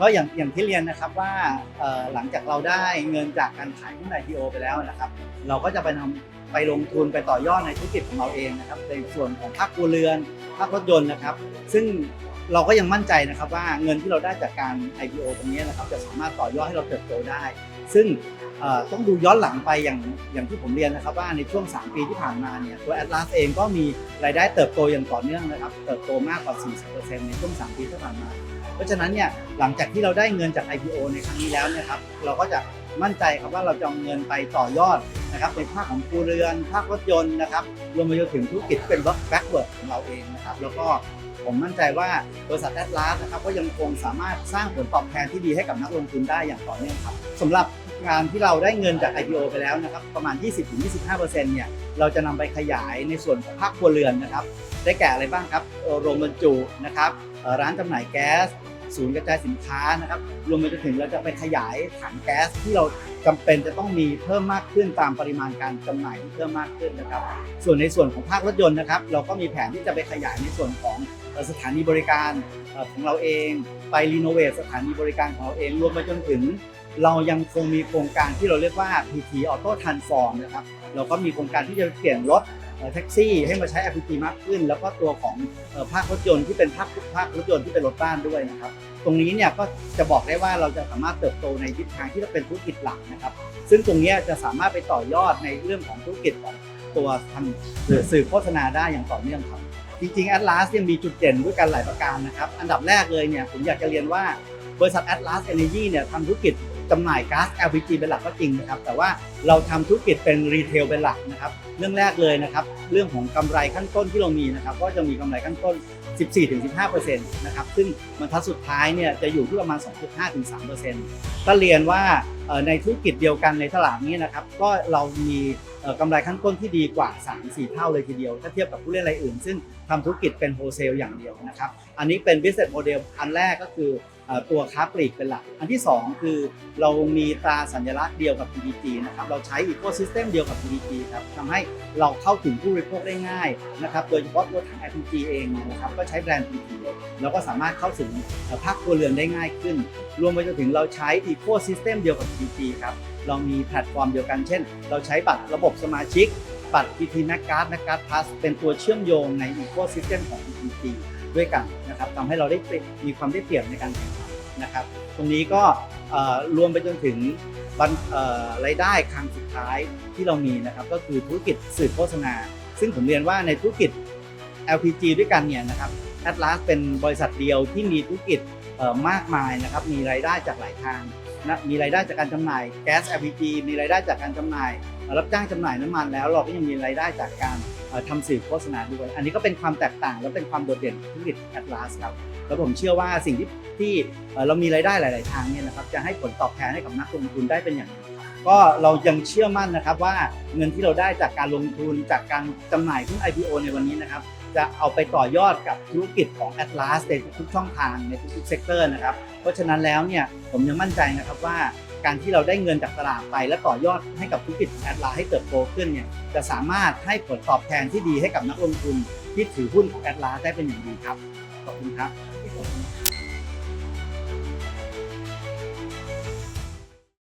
ก็อย่างอย่างที่เรียนนะครับว่าหลังจากเราได้เงินจากการขายหุ้น IPO ไปแล้วนะครับ เราก็จะไปทำไปลงทุนไปต่อยอดในธุรกิจของเราเองนะครับในส่วนของภาคครัวเรือนภาครถยนต์นะครับ ซึ่ง เราก็ยังมั่นใจนะครับว่าเงินที่เราได้จากการ IPO ตรงนี้นะครับจะสามารถต่อยอดให้เราเติบโตได้ ซึ่งต้องดูย้อนหลังไปอย่างอย่างที่ผมเรียนนะครับว่าในช่วง 3 ปีที่ผ่านมาเนี่ยตัว Atlas เองก็มีรายได้เติบโตอย่างต่อเนื่องนะครับเติบโตมากกว่า 40%ในช่วง 3 ปีที่ผ่านมา เพราะฉะนั้นเนี่ยหลังจากที่เราได้เงินจาก IPO ในครั้งนี้แล้วเนะครับเราก็จะมั่นใจครับว่าเราจะเอาเงินไปต่อยอด นะครับในภาคของครัวเรือน ภาครถยนต์นะครับรวมไปจนถึงธุรกิจที่เป็นแบ็กเวิร์ดของเราเองนะครับแล้วก็ผมมั่นใจว่าบริษัทแอดลาสนะครับก็ยังคงสามารถสร้างผลตอบแทนที่ดีให้กับนักลงทุนได้อย่างต่อเนื่องครับสำหรับการที่เราได้เงินจาก IPO ไปแล้วนะครับประมาณ 20-25%เนี่ยเราจะนำไปขยายในส่วนของภาคครัวเรือนนะครับ ได้แก่อะไรบ้างครับโรงบรรจุนะครับร้านจำหน่ายแก๊ส ศูนย์กระจายสินค้านะครับ รวมไปจนถึงเราจะไปขยายถังแก๊สที่เราจำเป็นจะต้องมีเพิ่มมากขึ้นตามปริมาณการจำหน่ายที่เพิ่มมากขึ้นนะครับ ส่วนในส่วนของภาครถยนต์นะครับ เราก็มีแผนที่จะไปขยายในส่วนของสถานีบริการของเราเอง ไปรีโนเวทสถานีบริการของเราเอง รวมไปจนถึง เรายังคงมีโครงการที่เราเรียกว่า PT Auto Transform นะครับ เราก็มีโครงการที่จะเปลี่ยนรถแท็กซี่ให้มาใช้ LPG มากขึ้น แล้วก็ตัวของภาครถยนต์ที่เป็นภาคภาครถยนต์ที่เป็นรถบ้านด้วยนะครับ ตรงนี้เนี่ยก็จะบอกได้ว่าเราจะสามารถเติบโตในทิศทางที่จะเป็นธุรกิจหลักนะครับ ซึ่งตรงนี้จะสามารถไปต่อยอดในเรื่องของธุรกิจของตัวทำหรือสื่อโฆษณาได้อย่างต่อเนื่องครับ จริงๆ Atlas ยังมีจุดเด่นด้วยกันหลายประการนะครับ อันดับแรกเลยเนี่ยผมอยากจะเรียนว่าบริษัท Atlas Energy เนี่ยทำธุรกิจ จำหน่ายก๊าซ LPG เป็นหลักก็จริงนะครับ แต่ว่าเราทำธุรกิจเป็นรีเทลเป็นหลักนะครับ เรื่องแรกเลยนะครับ เรื่องของกำไรขั้นต้นที่เรามีนะครับ ก็จะมีกำไรขั้นต้น 14-15%นะครับ ซึ่งบรรทัดสุดท้ายเนี่ยจะอยู่ที่ประมาณ 2.5-3%ก็เรียนว่าในธุรกิจเดียวกันในตลาดนี้นะครับ ก็เรามีกำไรขั้นต้นที่ดีกว่า 3-4 เท่าเลยทีเดียว ถ้าเทียบกับผู้เล่นรายอื่น ซึ่งทำธุรกิจเป็นโฮเซลอย่างเดียวนะครับ อันนี้เป็น business model อันแรกก็คือ ตัวค้าปลีกเป็นหลัก อันที่ 2 คือเรามีตราสัญลักษณ์เดียวกับ PPG นะครับ เราใช้ ecosystem เดียวกับ PPG ครับทำให้เราเข้าถึงผู้บริโภคได้ง่ายนะครับ โดยเฉพาะตัวถัง LPG เองเนี่ยนะครับ ก็ใช้แบรนด์ PPG เราก็สามารถเข้าถึงภาคครัวเรือนได้ง่ายขึ้น รวมไปจนถึงเราใช้ ecosystem เดียวกับ PPG ครับ เรามีแพลตฟอร์มเดียวกัน เช่น เราใช้บัตรระบบสมาชิก บัตร PT m a c c a r d m a c c a r d Plus เป็นตัวเชื่อมโยงใน ecosystem ของ PPG ด้วยกัน นะครับทำให้เราได้มีความได้เปรียบในการแข่งขันนะครับ ตรงนี้ก็รวมไปจนถึงรายได้ครั้งสุดท้ายที่เรามีนะครับก็คือธุรกิจสื่อโฆษณา ซึ่งผมเรียนว่าในธุรกิจ LPG ด้วยกันเนี่ยนะครับ Atlas เป็นบริษัทเดียวที่มีธุรกิจมากมายนะครับมีรายได้จากหลายทางนะมีรายได้จากการจำหน่ายแก๊ส LPG มีรายได้จากการจำหน่าย รับจ้างจำหน่ายน้ำมันแล้วเราก็ยังมีรายได้จากการ ทำสื่อโฆษณาด้วย อันนี้ก็เป็นความแตกต่างและเป็นความโดดเด่นของธุรกิจ Atlas ครับแล้วผมเชื่อว่าสิ่งที่ที่เรามีรายได้หลาย ๆ ทางเนี่ยนะครับจะให้ผลตอบแทนให้กับนักลงทุนได้เป็นอย่างดีก็เรายังเชื่อมั่นนะครับว่าเงินที่เราได้จากการลงทุนจากการจำหน่ายหุ้น IPO ในวันนี้นะครับจะเอาไปต่อยอดกับธุรกิจของ Atlas ในทุกๆช่องทางในทุกๆเซกเตอร์นะครับเพราะฉะนั้นแล้วเนี่ยผมยังมั่นใจนะครับว่า การที่เราได้เงินจากตลาดไป และต่อยอดให้กับธุรกิจแอดลาให้เติบโตขึ้นเนี่ยจะสามารถให้ผลตอบแทนที่ดีให้กับนักลงทุนที่ถือหุ้นของแอดลาได้เป็นอย่างดีครับขอบคุณครับ